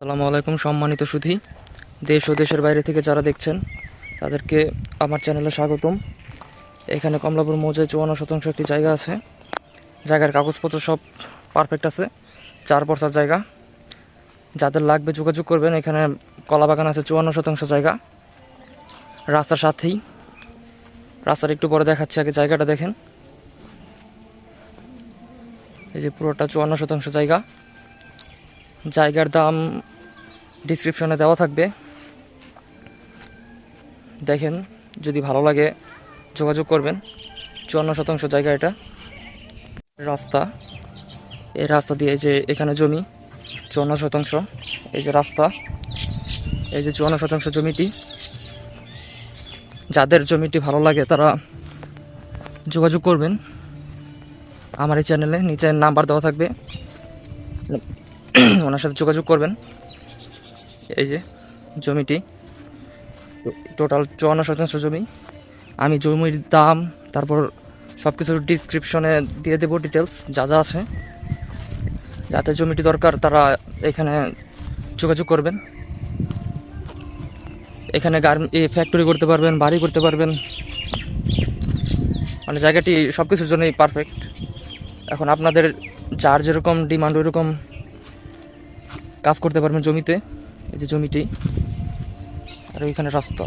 আসসালামু আলাইকুম সম্মানিত সুধী। দেশ ও দেশের বাইরে থেকে যারা দেখছেন, তাদেরকে আমার চ্যানেলে স্বাগতম। এখানে কমলাপুর মৌজায় চুয়ান্ন শতাংশ একটি জায়গা আছে। জায়গার কাগজপত্র সব পারফেক্ট আছে। চার বর্ষার জায়গা। যাদের লাগবে যোগাযোগ করবেন, এখানে কলা বাগান আছে চুয়ান্ন শতাংশ জায়গা। রাস্তার সাথেই। রাস্তার একটু পরে দেখাচ্ছি আগে জায়গাটা দেখেন। এই যে পুরোটা চুয়ান্ন শতাংশ জায়গা। জায়গার দাম ডিসক্রিপশনে দেওয়া থাকবে। দেখেন, যদি ভালো লাগে যোগাযোগ করবেন। চুয়ান্ন শতাংশ জায়গা এটা। রাস্তা, এই রাস্তা দিয়ে যে এখানে জমি, চুয়ান্ন শতাংশ। এই যে রাস্তা, এই যে চুয়ান্ন শতাংশ জমিটি। যাদের জমিটি ভালো লাগে তারা যোগাযোগ করবেন। আমার এই চ্যানেলে নিচে নাম্বার দেওয়া থাকবে। ওনার সাথে যোগাযোগ করবেন। এই যে জমিটি টোটাল চুয়ান্ন শতাংশ জমি। আমি জমির দাম, তারপর সব কিছু ডিসক্রিপশনে দিয়ে দেবো ডিটেলস যা যা আছে। যাতে জমিটি দরকার, তারা এখানে যোগাযোগ করবেন। এখানে গার্মেন্ট ফ্যাক্টরি করতে পারবেন, বাড়ি করতে পারবেন। মানে জায়গাটি সব কিছুর জন্যই পারফেক্ট এখন আপনাদের, যার যেরকম ডিমান্ড ওইরকম কাজ করতে পারবেন জমিতে এই যে জমিটি আর ওইখানে রাস্তা।